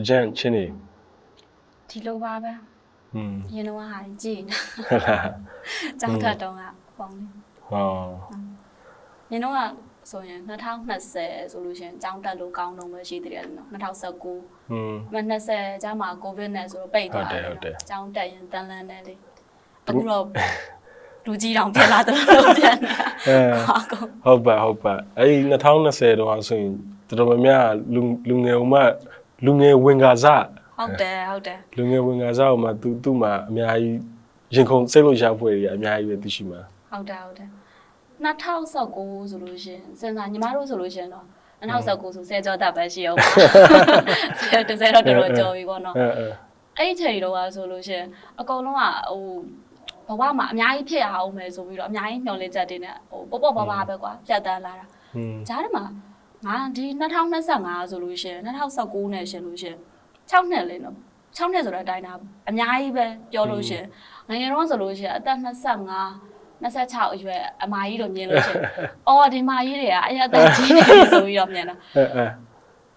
ကြံချင်းနေ ဒီလိုပါပဲ อืม ရင်တော့ဟာကြည့်နေ ဟုတ်လား ကျောင်းထက်တော့ကပုံလေး ဟော ရင်တော့ကဆိုရင်2020ဆိုလို့ရှိရင်ကျောင်းတက်လို့ကောင်းတော့မှရှိသေးတယ်နော်2019 อืม မ20ကျားမှာကိုဗစ်နဲ့ဆိုတော့ပိတ်သွားတယ် ဟုတ်တယ်ဟုတ်တယ် ကျောင်းတက်ရင်တန်လန်းတယ်လေအခုတော့လူကြီးတောင်ဖြစ်လာတယ်လို့ပြန်နေ အဲ ဟာကုန် ဟုတ်ပါဟုတ်ပါအဲ့ဒီ2020တော့ဆိုရင်တော်တော်များများလူလူငယ်ဥမ လူငယ်ဝင်ကားစားဟုတ်တယ်ဟုတ်တယ်လူငယ်ဝင်ကားစားဥမသူသူ့မှာအများကြီးရင်ခုန်စိတ်လို့ရဖွဲ့တွေအများကြီးပဲသိရှိမှာဟုတ်တယ်ဟုတ်တယ်2019ဆိုလို့ရှိရင်စဉ်းစားညီမတို့ဆိုလို့ရှိရင်တော့2019ဆိုဆယ်ကျော်တက်ပဲရှိအောင်ပါဆယ်တစ်ဆယ်တော့တော်တော်ကျော်ပြီပေါ့နော်အဲအဲအဲ့ဒီချိန်တော့ဆိုလို့ရှိရင်အကုန်လုံးကဟိုဘဝမှာအများကြီးဖြစ်ရအောင်မယ်ဆိုပြီးတော့အများကြီးမျှော်လင့်ချက်တွေနဲ့ဟိုပေါ့ပေါ့ပါပါပဲကွာဖြတ်တန်းလာတာอืมဂျားထဲမှာ ငါဒီ2025ဆိုလို့ရှိရင်2019နဲ့ရှင်လို့ရှိရင်6နှစ်လေးနော်6နှစ်ဆိုတဲ့အတိုင်းဒါအများကြီးပဲပြောလို့ရှိရင်ငယ်ငယ်တော့ဆိုလို့ရှိရင်အသက်25 26အရွယ်အမကြီးတို့မြင်လို့ရှိရင်အော်ဒီမကြီးတွေကအဲ့ရသက်ကြီးနေပြီဆိုပြီးတော့မြင်တာအဲအဲ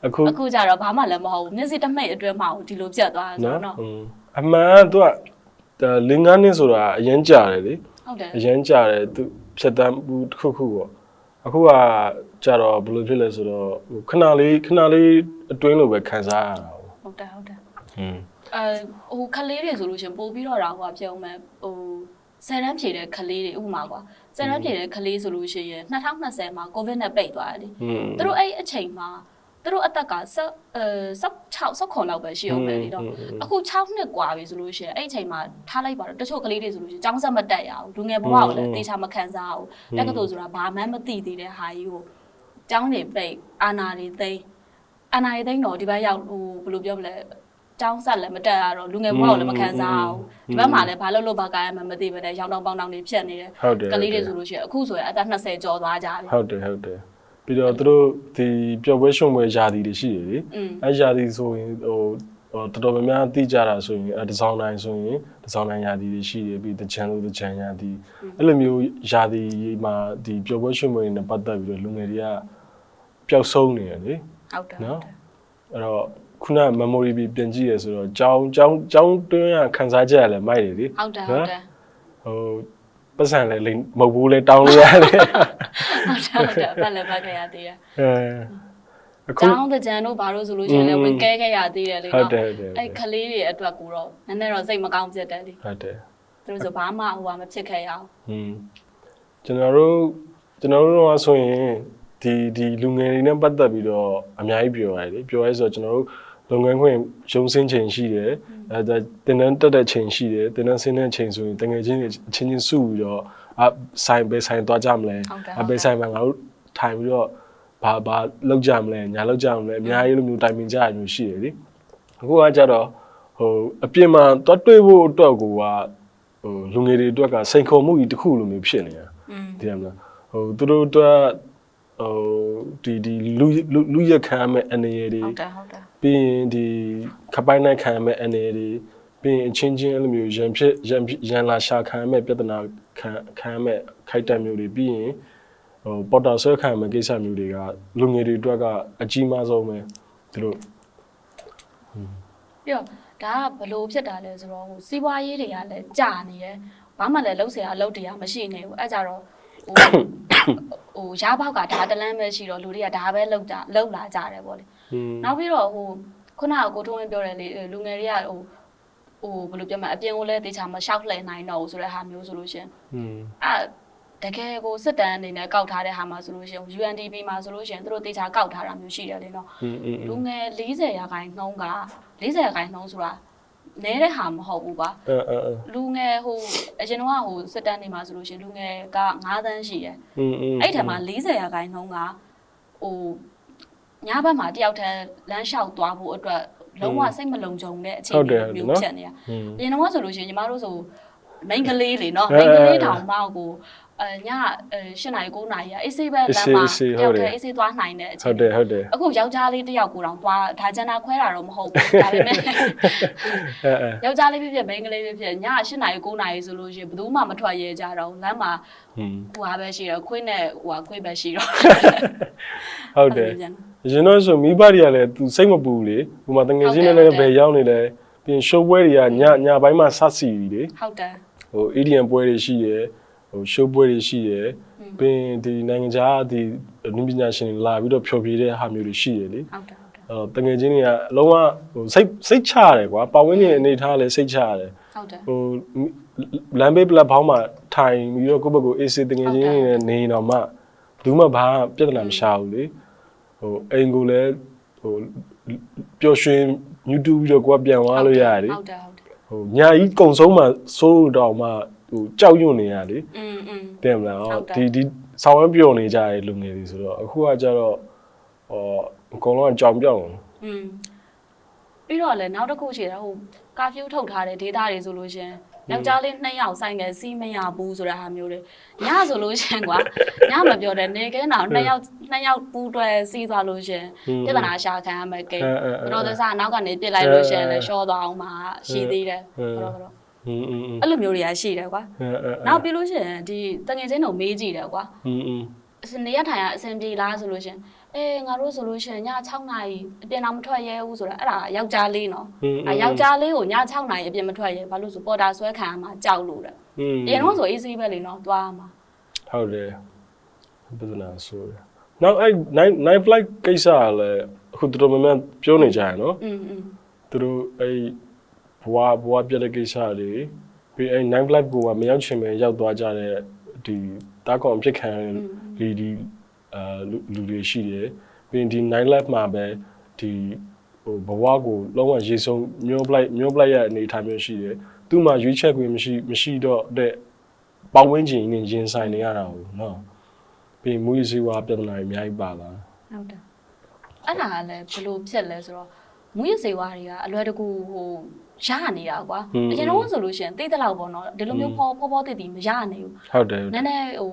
အခုအခုကျတော့ဘာမှလည်းမဟုတ်ဘူးမျက်စိတစ်မိတ်အတွင်းမှာဒီလိုပြတ်သွားတယ်ဆိုနော်တော့อืมအမှန်သူကလင်းငန်းနှစ်ဆိုတာအရင်ကြာတယ်လေဟုတ်တယ်အရင်ကြာတယ်သူဖြတ်တန်းမှုတစ်ခုခုပေါ့အခုက ကြာတော့ဘယ်လိုဖြစ်လဲဆိုတော့ဟိုခဏလေးခဏလေးအတွင်းလိုပဲခံစားရတာပေါ့ ဟုတ်တယ်ဟုတ်တယ် อืม အဲဟိုခလေးတွေဆိုလို့ရှရင်ပို့ပြီးတော့တော့ဟိုပြောင်းမယ်ဟိုဆယ်တန်းဖြည့်တဲ့ခလေးတွေဥပမာကွာဆယ်တန်းဖြည့်တဲ့ခလေးဆိုလို့ရှိရင်2020မှာကိုဗစ်နဲ့ပိတ်သွားတယ်လေ อืม သူတို့အဲ့အချိန်မှာသူတို့အသက်ကဆက်အဲ16 16လောက်ပဲရှိအောင်ပဲလေတော့အခု6နှစ်กว่าပြီဆိုလို့ရှိရင်အဲ့အချိန်မှာထားလိုက်ပါတော့တချို့ကလေးတွေဆိုလို့ရှိရင်ចောင်းဆက်မတက်ရအောင်လူငယ်ဘဝကိုလည်းတေချာမခံစားအောင်တက္ကသိုလ်ဆိုတာဘာမှမသိသေးတဲ့ဟာကြီးကို ចောင်းနေပိတ်အာနာတွေသိမ်းအာနာတွေသိမ်းတော့ဒီဘက်ရောက်ဟိုဘယ်လိုပြောမလဲចောင်းဆက်လည်းမတက်ရတော့လူငယ်ဘဝကိုလည်းမခံစားအောင်ဒီဘက်မှာလည်းဘာလို့လို့ဘာကားရမှမသိပဲတဲ့ရောင်းတောင်းပေါင်းတောင်းတွေဖြစ်နေတယ် ဟုတ်တယ် ကလေးတွေဆိုလို့ရှိရင်အခုဆိုရင်အသက်20ကျော်သွားကြပြီ ဟုတ်တယ်ဟုတ်တယ်ပြီးတော့သူတို့ဒီပျော်ပွဲရွှင်ပွဲယာတီတွေရှိတယ်လေ อืม အဲယာတီဆိုရင်ဟို ဟိုတော်တော်များများသိကြတာဆိုရင်အဲဒီဇိုင်းတိုင်းဆိုရင်ဒီဇိုင်းတိုင်းယာတီတွေရှိတယ်ပြီးတချန်လို့တချန်ယာတီအဲ့လိုမျိုးယာတီမှာဒီပျော်ပွဲရွှင်ပွဲတွေနဲ့ပတ်သက်ပြီးတော့လူငယ်တွေကပျောက်ဆုံးနေတယ်လေဟုတ်တယ်နော်အဲ့တော့ခုန memory ပြီးပြန်ကြည့်ရဆိုတော့ကြောင်းကြောင်းကြောင်းတွင်းရခန်းစားချက်ရလဲမိုက်တယ်လေဟုတ်တယ်ဟုတ်တယ်ဟိုပတ်စံလဲလိမ်မဟုတ်ဘူးလဲတောင်းလို့ရတယ်ဟုတ်တယ်ဟုတ်တယ်ဖက်လည်းဖက်ခဲ့ရသေးတယ်အဲအခု ကျောင်းတကြံတို့ဘာလို့ဆိုလို့ရှိရင်လည်းဝင်ကဲခဲ့ရသေးတယ်လေဟုတ်နော်တယ်ဟုတ်တယ်ဟုတ်တယ်အဲ့ကလေးတွေအတွက်ကိုတော့နည်းနည်းတော့စိတ်မကောင်းဖြစ်တယ်လေဟုတ်တယ်သူတို့ဆိုဘာမှဟိုဟာမဖြစ်ခဲ့ရအောင်อืมကျွန်တော်တို့ကျွန်တော်တို့ကဆိုရင်ဒီဒီလူငယ်တွေနဲ့ပတ်သက်ပြီးတော့အများကြီးပြောရတယ်လေပြောရဲဆိုတော့ကျွန်တော်တို့လုပ်ငန်းခွင်ရုံစင်းချိန်ရှိတယ်အဲဒါတင်တန်းတက်တဲ့ချိန်ရှိတယ်တင်တန်းဆင်းတဲ့ချိန်ဆိုရင်တငယ်ချင်းတွေအချင်းချင်းစုပြီးတော့အဆိုင်ပဲဆိုင်သွားကြမလဲဟုတ်တယ်အပဲဆိုင်မှာငါတို့ထိုင်ပြီးတော့ ဘာဘာလောက်ကြမလဲညာလောက်ကြမလဲအများကြီးလိုမျိုးတိုင်ပင်ကြရမျိုးရှိတယ်လေအခုကကြတော့ဟိုအပြင်မှာတွတ်တွေ့ဖို့အတွက်ကိုကဟိုလူငယ်တွေအတွက်ကစိန်ခေါ်မှုကြီးတစ်ခုလိုမျိုးဖြစ်နေတာอืมသိရမလားဟိုသူတို့အတွက်ဟိုဒီဒီလူလူလူရက်ခံရမဲ့အနေရတွေဟုတ်တယ်ဟုတ်တယ်ပြီးရင်ဒီခပိုင်းနိုင်ခံရမဲ့အနေရတွေပြီးရင်အချင်းချင်းအဲ့လိုမျိုးရန်ဖြစ်ရန်ဖြစ်ရန်လာရှာခံရမဲ့ပြဿနာခံခံရမဲ့ခိုက်တက်မျိုးတွေပြီးရင် ဟိုပေါ်တာဆွဲခံရမဲ့ကိစ္စမျိုးတွေကလူငယ်တွေအတွက်ကအကြီးမားဆုံးပဲသူတို့ ပြီးတော့ဒါကဘလို့ဖြစ်တာလဲဆိုတော့ဟိုစီးပွားရေးတွေကလည်းကြာနေတယ်ဘာမှလည်းလှုပ်เสียအလုပ်တွေကမရှိနေဘူးအဲ့ကြတော့ဟိုဟိုရားပေါက်ကဒါတလန်းပဲရှိတော့လူတွေကဒါပဲလှုပ်ကြလှုပ်လာကြတယ်ပေါ့လေ อืม နောက်ပြီးတော့ဟိုခုနကကိုထုံးဝင်းပြောတယ်လေလူငယ်တွေကဟိုဟိုဘယ်လိုပြောမလဲအပြင်ကိုလည်းတေချာမလျှောက်လှည့်နိုင်တော့ဘူးဆိုတဲ့ဟာမျိုးဆိုလို့ရှင် อืม အဲ တကယ်ကိုစစ်တမ်းအနေနဲ့ကောက်ထားတဲ့ဟာမှာဆိုလို့ရှိရင် UNDP မှာဆိုလို့ရှိရင်သူတို့တေချာကောက်ထားတာမျိုးရှိတယ်လေနော်လူငယ်40ရာခိုင်နှုန်းက40ရာခိုင်နှုန်းဆိုတာနဲတဲ့ဟာမဟုတ်ဘူးပါလူငယ်ဟိုအရင်တော့ဟိုစစ်တမ်းနေမှာဆိုလို့ရှိရင်လူငယ်က9သန်းရှိတယ်အဲ့ထက်မှာ40ရာခိုင်နှုန်းကဟိုညဘက်မှာတယောက်တည်းလမ်းလျှောက်သွားဖို့အတွက်လုံးဝစိတ်မလုံခြုံတဲ့အခြေအနေမျိုးဖြစ်နေတာအရင်တော့ဆိုလို့ရှိရင်ညီမတို့ဆိုမိန်ကလေးလေနော်မိန်ကလေးတောင်မှကို အဲအဲညအဲ၈နာရီ9နာရီကအေးဆေးပဲအေးလမ်းဆေးမှာအေးဆေးတယောက်ဟုတ်တယ်တည်းအေးဆေးသွားနိုင်တဲ့အချိန်ဟုတ်တယ်ဟုတ်တယ်အခုယောက်ျားလေးတစ်ယောက်ကိုတောင်သွားဒါဂျန်နာခွဲတာတော့မဟုတ်ဘူးဒါပေမဲ့အဲအဲယောက်ျားလေးဖြစ်ဖြစ်မိန်းကလေးဖြစ်ဖြစ်ည8နာရီ9နာရီဆိုလို့ရှိရင်ဘယ်သူမှမထွက်ရဲကြတော့ဘူးလမ်းမှာဟွန်းဟိုဟာပဲရှိတော့ခွင်းနဲ့ဟိုဟာခွေးပဲရှိတော့ဟုတ်တယ်အဲ့လိုပြန်ရင်တော့ဆိုမိဘတွေကလည်းသူစိတ်မပူဘူးလေဟိုမှာတငယ်ချင်းတွေလည်းဘယ်ရောက်နေလဲပြင်ရှိုးပွဲတွေကညညပိုင်းမှာစစီပြီလေဟုတ်တယ်ဟို EDM ပွဲတွေရှိတယ် ဟို show ပွဲတွေရှိတယ်ပြင်ဒီနိုင်ငံခြားဒီနည်းပညာရှင်တွေလာပြီးတော့ဖျော်ဖြေတဲ့ဟာမျိုးတွေရှိတယ်လေဟုတ်တယ်ဟုတ်တယ်အဲ့တော့တငယ်ချင်းတွေကအလုံးဝဟိုစိတ်စိတ်ချရတယ်ကွာပတ်ဝန်းကျင်အနေထားလည်းစိတ်ချရတယ်ဟုတ်တယ်ဟိုလမ်းဘေးပလက်ဖောင်းမှာထိုင်ပြီးတော့ကိုယ့်ဘက်ကိုအေးစေးတငယ်ချင်းတွေနဲ့နေတော့မှဘူးမှဘာပြဿနာမရှာဘူးလေဟိုအိမ်ကိုလည်းဟိုပျော်ရွှင် YouTube ပြီးတော့ကိုယ်ကပြန်သွားလို့ရတယ်လေဟုတ်တယ်ဟုတ်တယ်ဟိုညာကြီးကုံဆုံးမှစိုးတော့မှဟိုကြောက်ရွံ့နေရလေ อืมอืม တဲ့မလား ဟုတ်တယ် ဒီဒီဆောင်းဝမ်းပျော်နေကြတဲ့လူငယ်တွေဆိုတော့အခုကကြတော့ဟောအကုန်လုံးကကြောင်ပြောင်း อืมပြီးတော့လည်းနောက်တစ်ခုရှိတယ်ဟိုကာဖျူးထုတ်ထားတဲ့ဒေတာတွေဆိုလို့ရှရင် ယောက်ျားလေးနှစ်ယောက်ဆိုင်ငယ်စီးမရဘူးဆိုတာဟာမျိုးတွေညဆိုလို့ရှင်ကွာညမပြောတဲ့နေကဲတော့နှစ်ယောက်နှစ်ယောက်ပူးတွဲစီးသွားလို့ရှင်ပြဿနာရှာခံရမယ်ကိဘရောသစားနောက်ကနေပြစ်လိုက်လို့ရှင်လဲရှော့သွားအောင်မှာရှိသေးတယ်ဘရောဘရောအဲ့လိုမျိုးတွေကရှိတယ်ကွာနောက်ပြီးလို့ရှင်ဒီတငယ်ချင်းတို့မေးကြည့်တယ်ကွာအစနေရထိုင်ရအဆင်ပြေလားဆိုလို့ရှင် အေးငါတို့ဆိုလို့ရှရင်ည6နာရီအပြင်တော့မထွက်ရဲဘူးဆိုတော့အဲ့ဒါယောက်ျားလေးနော် อืม အဲယောက်ျားလေးကိုည6နာရီအပြင်မထွက်ရဲဘာလို့ဆိုပေါ်တာဆွဲခံရမှာကြောက်လို့တဲ့ อืม အရင်တော့ဆိုအေးဆေးပဲလေနော်သွားမှာ ဟုတ်တယ်ပြဿနာဆိုရနောက်အဲ့ night night flight ကိစ္စကလည်းအခုတော်တော်များများပြောနေကြရနော် อืมอืม သူတို့အဲ့ဘွားဘွားပြက်တဲ့ကိစ္စတွေပြီးအဲ့ night flight ကိုကမရောက်ချင်ပဲရောက်သွားကြတဲ့ဒီတားကောင်အဖြစ်ခံရတဲ့ဒီဒီ အာလူလူတွေရှိတယ်ပြီးရင်ဒီ night life မှာပဲဒီဟိုဘဝကိုလုံးဝရေဆုံးမျိုးပလိုက်မျိုးပလိုက်ရတဲ့အနေအထားမျိုးရှိတယ်သူ့မှာရွေးချက်ခွင့်မရှိမရှိတော့တဲ့ပတ်ဝန်းကျင်နဲ့ရင်ဆိုင်နေရတာဟုတ်နော်ပြီးရင်မူရစီဝါပြဿနာတွေအများကြီးပါလာဟုတ်တယ်အဲ့ဒါကလည်းဘယ်လိုဖြစ်လဲဆိုတော့မူရစေဝါတွေကအလွယ်တကူဟိုရနေတာကွာအရင်တော့ဆိုလို့ရှရင်သိတဲ့လောက်ပေါ့နော်ဒီလိုမျိုးဖောဖောဖောတည်တည်မရနိုင်ဘူးဟုတ်တယ်ဟုတ်နတယ်ည်းနည်းဟို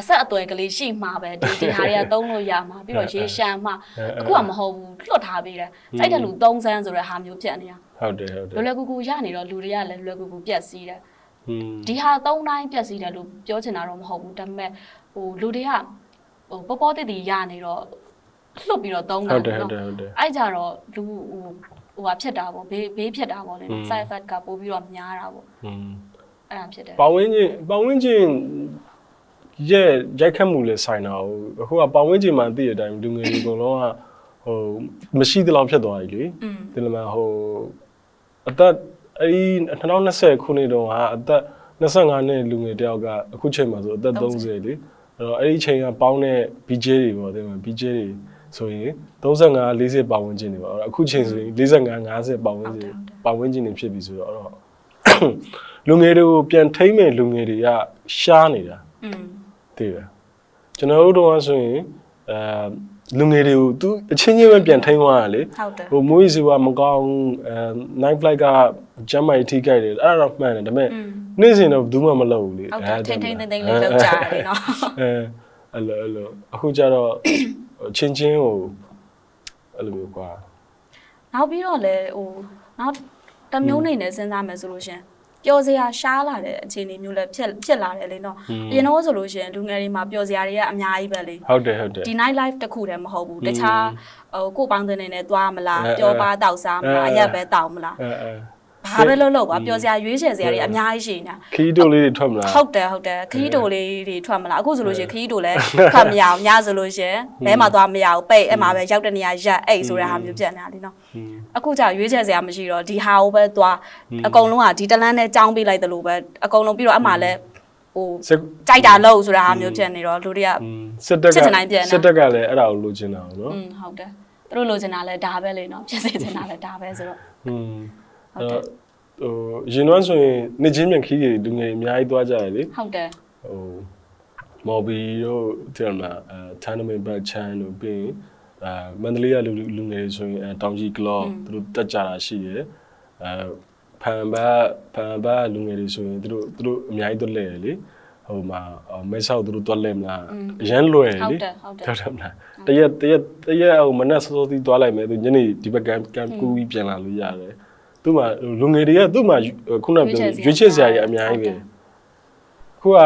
အဆက်အသွယ်ကလေးရှိမှပဲဒီဒီဟာတွေကသုံးလို့ရမှာပြီးတော့ရေရှမ်းမှအခုကမဟုတ်ဘူးလွတ်ထားပေးတယ်စိုက်တဲ့လူသုံးစမ်းဆိုတဲ့ဟာမျိုးဖြစ်နေတာဟုတ်တယ်ဟုတ်တယ်လွယ်လွယ်ကူကူရနေတော့လူတွေကလည်းလွယ်ကူကူပြက်စီးတယ်ဒီဟာသုံးတိုင်းပြက်စီးတယ်လို့ပြောချင်တာတော့မဟုတ်ဘူးဒါပေမဲ့ဟိုလူတွေကဟိုပေါပေါတိတိရနေတော့လွတ်ပြီးတော့သုံးတာဟုတ်တယ်ဟုတ်တယ်ဟုတ်တယ်အဲ့ကြတော့လူဟိုဟိုဟာဖြစ်တာပေါ့ဘေးဘေးဖြစ်တာပေါ့လေ side effect ကပိုးပြီးတော့များတာပေါ့อืมအဲ့ဒါဖြစ်တယ်ပဝင်းချင်းပဝင်းချင်း ရဲ့ရိုက်ခတ်မှုလည်းဆိုင်တာဟုတ်အခုကပတ်ဝန်းကျင်မှာသိတဲ့အတိုင်းလူငယ်တွေအကုန်လုံးကဟိုမရှိသလောက်ဖြစ်သွားပြီလေဒီလိုမှဟိုအသက်အဲဒီ2020ခုနှစ်တုန်းကအသက်25နှစ်လူငယ်တယောက်ကအခုချိန်မှာဆိုအသက်30လေအဲ့တော့အဲ့ဒီချိန်ကပေါင်းတဲ့ BJ တွေပေါ့ဒီမှာ BJ တွေဆိုရင်35 40ပတ်ဝန်းကျင်တွေပေါ့အခုချိန်ဆိုရင်45 50ပတ်ဝန်းကျင်ပတ်ဝန်းကျင်တွေဖြစ်ပြီဆိုတော့အဲ့တော့လူငယ်တွေကိုပြန်ထိမ့်မဲ့လူငယ်တွေကရှားနေတာอืม သိတယ်ကျွန်တော်တို့တော့ဆိုရင်အဲလူငယ်တွေကိုသူအချင်းချင်းပဲပြန်ထိမ့်သွားတာလေဟုတ်တယ်ဟိုမွေးစီကမကောင်းအဲ night flight ကဂျမ်းမိုင်ထိကြိုက်တယ်အဲ့ဒါတော့မှန်တယ်ဒါပေမဲ့อืมနေ့စဉ်တော့ဘူးမှမလုပ်ဘူးလေဟုတ်တယ်ထိမ့်ထိမ့်သိမ့်သိမ့်လေးလောက်ကြတယ်နော်အဲအဲ့လိုအဲ့လိုအခုကျတော့ဟိုချင်းချင်းဟိုအဲ့လိုမျိုးကွာနောက်ပြီးတော့လည်းဟိုနောက်တစ်မျိုးနေနဲ့စဉ်းစားမယ်ဆိုလို့ရှရင် ပျော်စရာရှားလာတဲ့အခြေအနေမျိုးလည်းဖြစ်ဖြစ်လာတယ်လေနော်အရင်တော့ဆိုလို့ရှရင်လူငယ်တွေမှာပျော်စရာတွေကအများကြီးပဲလေဟုတ်တယ်ဟုတ်တယ်ဒီ night life တခုတည်းမဟုတ်ဘူးတခြားဟိုကိုယ်ပေါင်းတဲ့နေနဲ့သွားမလားအဲပျော်ပါတောက်စားမလားအဲအရက်ပဲတောက်မလားအဲအဲ ဘာပဲလုပ်လို့ကွာပျော်စရာရွေးချယ်စရာတွေအများကြီးရှိနေတာ ခီးတို့လေးတွေထွက်မလား ဟုတ်တယ်ဟုတ်တယ်ခရီးတိုလေးတွေထွက်မလားအခုဆိုလို့ရှိရင်ခရီးတိုလည်းထွက်မရအောင်ညဆိုလို့ရှိရင်လဲမှာသွားမရအောင်ပိတ်အဲ့မှာပဲရောက်တဲ့နေရာရက်အိတ်ဆိုတဲ့ဟာမျိုးပြတ်နေတာလीနော် อืม အခုကျရွေးချယ်စရာမရှိတော့ဒီဟာကိုပဲသွားအကုန်လုံးကဒီတလန်းနဲ့ကြောင်းပေးလိုက်တယ်လို့ပဲအကုန်လုံးပြီးတော့အမှလည်းဟို စက် ကြိုက်တာလို့ဆိုတဲ့ဟာမျိုးဖြစ်နေတော့လူတွေက อืมစစ်တက်က စစ်ချင်တိုင်းပြန်တာ စစ်တက်ကလည်းအဲ့ဒါကိုလိုချင်တာပေါ့နော် อืมဟုတ်တယ်သူတို့လိုချင်တာလဲဒါပဲလေနော်ဖြစ်စေချင်တာလဲဒါပဲဆိုတော့ อืม ဟုတ်တယ်ဟိုရင်တော့ဆိုရင်နှစ်ချင်းမြန်ခီးတွေလူငယ်အများကြီးသွားကြတယ်လေဟုတ်တယ်ဟိုမော်ဘီတို့တဲ့မှာအဲတန်နမင်ဘတ်ချန်တို့ပြီးရင်အဲမန္တလေးကလူလူငယ်တွေဆိုရင်အဲတောင်ကြီးကလော့သူတို့တက်ကြတာရှိတယ်အဲဖန်ဘတ်ဖန်ဘတ်လူငယ်တွေဆိုရင်သူတို့သူတို့အများကြီးတော့လဲတယ်လေဟဟိုမှာမဲဆောက်သူတို့တွက်လဲမလားอืมအရန်လွယ်ဟုတ်လေတယ်ဟုတ်တယ်ဟုတ်တယ်မလားတရက်တရက်တရက်ဟိုမနက်စောစောသီးသွားလိုက်မယ်သူညနေဒီဘက်ကကံကူပြီးပြန်လာလို့ရတယ် သူ့မှာလူငယ်တွေကသူ့မှာခုနကပြောရွေးချယ်စရာကြီးအများကြီးပဲခုက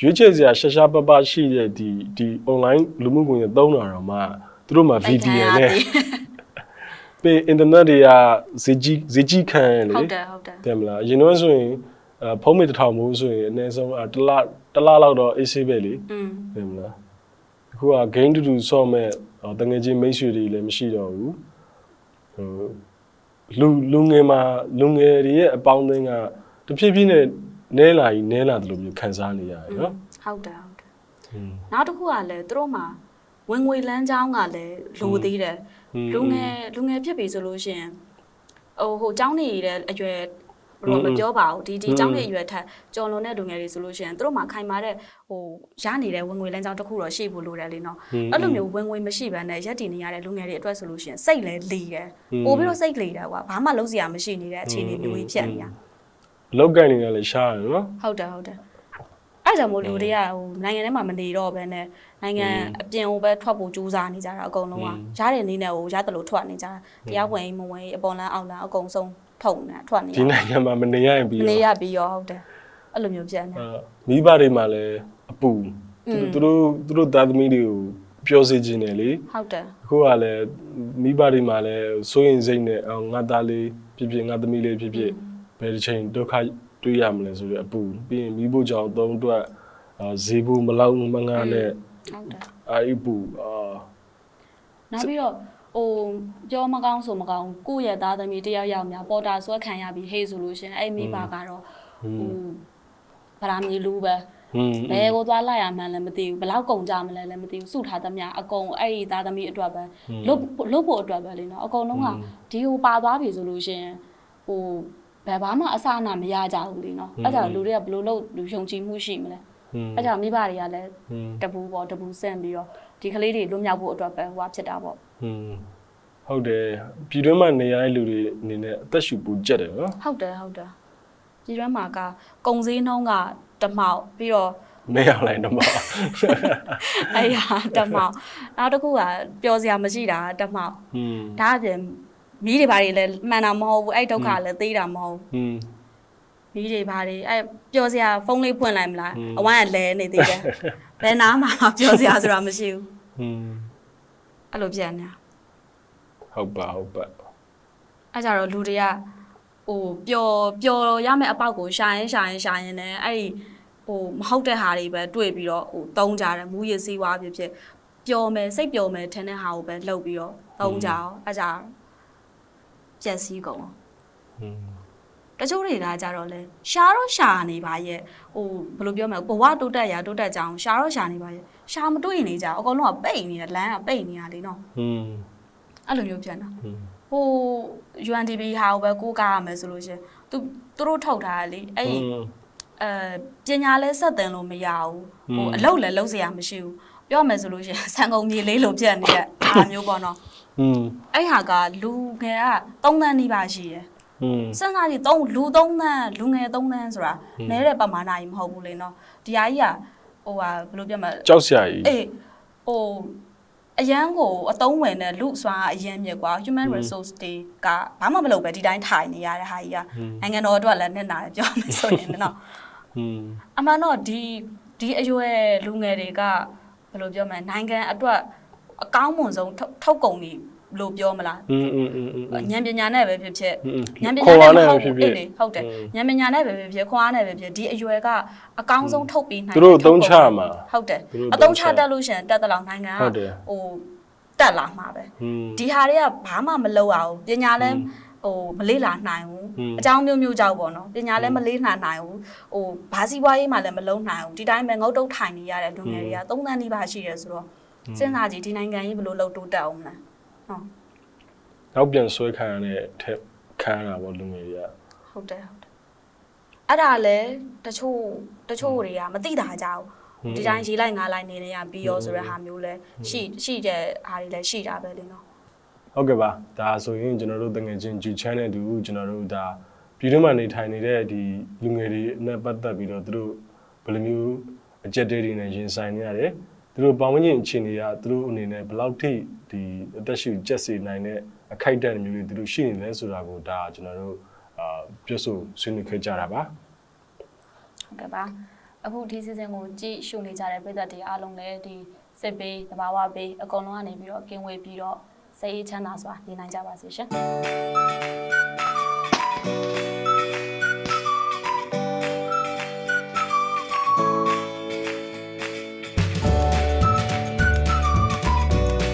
ရွေးချယ်စရာရှာရှာပပရှိတဲ့ဒီဒီ online လူမှုကွန်ရက်သုံးတာတော့မှသူတို့မှာ VPN နဲ့ပေအင်တာနက်တွေကဇေကြီးဇေကြီးခံရလေဟုတ်တယ်ဟုတ်တယ်တယ်မလားအရင်တော့ဆိုရင်အဖုံးမေတစ်ထောင်မိုးဆိုရင်အနည်းဆုံးအတစ်လတစ်လလောက်တော့အေးဆေးပဲလေอืมတယ်မလားအခုက gain တူတူဆော့မဲ့ဟိုတငယ်ချင်းမိတ်ဆွေတွေလည်းမရှိတော့ဘူးဟို လူလူငယ်မှာလူငယ်တွေရဲ့အပေါင်းအသင်းကတဖြည်းဖြည်းနဲ့နဲလာကြီးနဲလာတယ်လို့မျိုးခံစားနေရတယ်နော် ဟုတ်တယ်ဟုတ်တယ် อืม နောက်တစ်ခုကလည်းသူတို့မှာဝင်ငွေလမ်းကြောင်းကလည်းလိုသေးတယ် อืม လူငယ်လူငယ်ဖြစ်ပြီဆိုလို့ရှိရင်ဟိုဟိုကျောင်းနေတဲ့အရွယ် ဘယ်လိုမပြောပါဘူးဒီဒီကျောင်းနေအရွယ်ထက်ကျော်လွန်တဲ့လူငယ်တွေဆိုလို့ရှိရင်သူတို့မှာခိုင်မာတဲ့ဟိုရနေတဲ့ဝင်ငွေလမ်းကြောင်းတစ်ခုတော့ရှိဖို့လိုတယ်လေနော်အဲ့လိုမျိုးဝင်ငွေမရှိဘဲနဲ့ရက်တည်နေရတဲ့လူငယ်တွေအတွက်ဆိုလို့ရှိရင်စိတ်လည်းလီတယ်ပို့ပြီးတော့စိတ်လီတယ်ကွာဘာမှလုပ်စရာမရှိနေတဲ့အခြေအနေမျိုးကြီးဖြစ်နေတာလောက်ကန်နေတယ်လေရှားတယ်နော်ဟုတ်တယ်ဟုတ်တယ်အဲ့ကြောင့်မို့လူတွေကဟိုနိုင်ငံထဲမှာမနေတော့ဘဲနဲ့နိုင်ငံအပြင်ကိုပဲထွက်ဖို့ကြိုးစားနေကြတာအကုန်လုံးကရတဲ့နည်းနဲ့ဟိုရတယ်လို့ထွက်နေကြတာတရားဝင်မဝင်အပေါ်လန်းအောက်လန်းအကုန်ဆုံး ထုတ်နေတာထွက်နေဒီနိုင်ငံမှာမနေရရင်ပြီးမတော့နေရပြီးရောဟုတ်တယ်အဲ့လိုမျိုးပြန်နေအာမိဘတွေမှာလည်းအပူသူတို့သူတို့သားသမီးတွေကိုပြောစေခြင်းတယ်လေဟုတ်တယ်အခုကလည်းမိဘတွေမှာလည်းစိုးရင်စိတ်နဲ့အော်ငါသားလေးဖြစ်ဖြစ်ငါသမီးလေးဖြစ်ဖြစ်ဘယ်တစ်ချိန်ဒုက္ခတွေ့ရမလဲဆိုတော့အပူပြီးရင်မိဖို့ကြောင့်သုံးအတွက်အာဈေးဘူးမလောက်မငါနဲ့ဟုတ်တယ်အာအပူအာနောက်ပြီးတော့ ဟိုပြောမကောင်းဆိုမကောင်းကိုယ့်ရဲ့သားသမီးတယောက်ယောက်များပေါ်တာဆွဲခံရပြီးဟေးဆိုလို့ရှရင်အဲ့မိဘကတော့ဟိုဗလာမီလူပဲဟွန်းဘယ်ကိုသွားလိုက်ရမှန်းလည်းမသိဘူးဘယ်လောက်ကုန်ကြမလဲလည်းမသိဘူးစုထားသမျှအကုန်အဲ့ဒီသားသမီးအတွက်ပဲလုတ်လုတ်ဖို့အတွက်ပဲလေနော်အကုန်လုံးကဒီဟိုပါသွားပြီဆိုလို့ရှရင်ဟိုဘယ်ဘာမှအစအနမရကြဘူးလေနော်အဲ့ဒါလူတွေကဘယ်လိုလုပ်လူယုံကြည်မှုရှိမလဲဟွန်းအဲ့ဒါမိဘတွေကလည်းဟွန်းတပူပေါ့တပူဆန့်ပြီးတော့ဒီကလေးတွေလွတ်မြောက်ဖို့အတွက်ပဲဟိုကဖြစ်တာပေါ့ ဟွန်းဟုတ်တယ်ပြည်တွင်းမှာနေရတဲ့လူတွေအနေနဲ့အသက်ရှူပူကြက်တယ်နော်ဟုတ်တယ်ဟုတ်တယ်ပြည်တွင်းမှာကကုံစည်းနှုံးကတမောက်ပြီးတော့မဲအောင်လိုက်တော့မဟုတ်အဲ့ရတမောက်နောက်တစ်ခုကပျော်စရာမရှိတာတမောက်ဟွန်းဒါအပြင်မီးတွေဘာတွေလည်းမှန်တာမဟုတ်ဘူးအဲ့ဒုက္ခလည်းသိတာမဟုတ်ဘူးဟွန်းမီးတွေဘာတွေအဲ့ပျော်စရာဖုန်းလေးဖွင့်လိုက်မလားอืมအဝမ်းကလဲနေသေးတယ်ဘယ်နားမှာမှပျော်စရာဆိုတာမရှိဘူးဟွန်း အဲ့လိုပြန်နေတာဟုတ်ပါဟုတ်ပါအဲ့ကြတော့လူတွေကဟိုပျော်ပျော်ရမယ့်အပေါက်ကိုရှာရင်ရှာရင်ရှာရင်လည်းအဲ့ဒီဟိုမဟုတ်တဲ့ဟာတွေပဲတွေ့ပြီးတော့ဟိုတုံးကြတယ်မူရည်စည်းဝါးဖြစ်ဖြစ်ပျော်မယ်စိတ်ပျော်မယ်ထင်တဲ့ဟာကိုပဲလှုပ်ပြီးတော့တုံးကြအောင်အဲ့ကြပြက်စီးကုန်အောင်ဟွန်းတချို့တွေကကြတော့လဲရှာတော့ရှာနေပါရဲ့ဟိုဘယ်လိုပြောမလဲဘဝတိုးတက်ရာတိုးတက်ကြအောင်ရှာတော့ရှာနေပါရဲ့ ရှာမတွေ့နေကြဘူးအကုန်လုံးကပိတ်နေတယ်လမ်းကပိတ်နေရလေနော် ဟွန်း အဲ့လိုမျိုးပြန်တာ ဟွန်း ဟို UNDP ဟာကိုပဲကိုးကားရမယ်ဆိုလို့ရှရင်သူသူတို့ထုတ်ထားတယ်လေအဲ့ဒီအဲပညာလဲဆက်တင်လို့မရဘူးဟိုအလုပ်လည်းလုပ်เสียမရှိဘူးပြောမယ်ဆိုလို့ရှရင်ဆန်ကုန်မြေလေးလိုပြက်နေတဲ့အားမျိုးပေါ့နော် ဟွန်း အဲ့ဟာကလူငယ်က3တန်းနီးပါရှိတယ် ဟွန်း စဉ်းစားကြည့်3လူ3တန်းလူငယ်3တန်းဆိုတာနဲတဲ့ပမာဏကြီးမဟုတ်ဘူးလေနော်ဒီဟာကြီးက ဟိုဟာဘယ်လိုပြောမလဲကြောက်စရာကြီးအေးဟိုအရန်ကိုအတုံးဝင်တဲ့လူစွာအရန်မြစ်ကွာ human resource တွေကဘာမှမလုပ်ပဲဒီတိုင်းထိုင်နေရတဲ့ဟာကြီးကနိုင်ငံတော်အတွက်လည်းနဲ့နာတယ်ပြောမယ်ဆိုရင်နော်ဟွန်းအမှန်တော့ဒီဒီအရွယ်လူငယ်တွေကဘယ်လိုပြောမလဲနိုင်ငံအတွက်အကောင်းမွန်ဆုံးထုတ်ထုတ်ကုန်ပြီ လို့ပြောမလားဉာဏ်ပညာနဲ့ပဲဖြစ်ဖြစ်ဉာဏ်ပညာနဲ့ဟုတ်ဖြစ်ဖြစ်ဟုတ်တယ်ဉာဏ်ပညာနဲ့ပဲဖြစ်ဖြစ်ခွားနဲ့ပဲဖြစ်ဒီအရွယ်ကအကောင်းဆုံးထုတ်ပေးနိုင်တယ်သူတို့အသုံးချမှာဟုတ်တယ်အသုံးချတတ်လို့ရှင်တက်တဲ့လောက်နိုင်ငံကဟိုတက်လာမှာပဲဒီဟာတွေကဘာမှမလုပ်ရဘူးပညာလည်းဟိုမလေးလာနိုင်ဘူးအကြောင်းမျိုးမျိုးကြောက်ပေါ့နော်ပညာလည်းမလေးလာနိုင်ဘူးဟိုဘာစီပွားရေးမှလည်းမလုံးနိုင်ဘူးဒီတိုင်းပဲငုတ်တုတ်ထိုင်နေရတဲ့လူငယ်တွေကသုံးသန်းနီးပါးရှိတယ်ဆိုတော့စဉ်းစားကြည့်ဒီနိုင်ငံကြီးဘယ်လိုလုပ်တိုးတက်အောင်လဲ ဟုတ်နောက်ပြန်ဆွဲခံရတဲ့ထက်ခံရတာပေါ့လူငယ်တွေကဟုတ်တယ်ဟုတ်တယ်အဲ့ဒါလည်းတချို့တချို့တွေကမသိတာကြောက်ဒီတိုင်းရေးလိုက်ငါလိုက်နေနေရပြီးရောဆိုတဲ့ဟာမျိုးလဲရှိရှိတဲ့ဟာတွေလည်းရှိတာပဲလေနော်ဟုတ်ကဲ့ပါဒါဆိုရင်ကျွန်တော်တို့တငယ်ချင်းဂျူချန်နဲ့အတူကျွန်တော်တို့ဒါပြည်တွင်းမှာနေထိုင်နေတဲ့ဒီလူငယ်တွေနဲ့ပတ်သက်ပြီးတော့သူတို့ဘယ်လိုမျိုးအကြက်တွေတွေနဲ့ရင်ဆိုင်နေရတယ် သူတို့ပေါင်းဝင်အခြေအနေကသူတို့အနေနဲ့ဘယ်လောက်ထိဒီအသက်ရှူကျက်စေနိုင်တဲ့အခိုက်အတန့်မျိုးတွေသူတို့ရှိနေလဲဆိုတာကိုဒါကျွန်တော်တို့အာပြောဆိုဆွေးနွေးခဲ့ကြတာပါဟုတ်ကဲ့ပါအခုဒီ season ကိုကြည့်ရှုနေကြတဲ့ပြည်သက်တွေအားလုံးလည်းဒီစစ်ပေးတဘာဝပေးအကုန်လုံးကနေပြီးတော့ကင်ဝေးပြီးတော့စိတ်အေးချမ်းသာစွာနေနိုင်ကြပါစေရှင်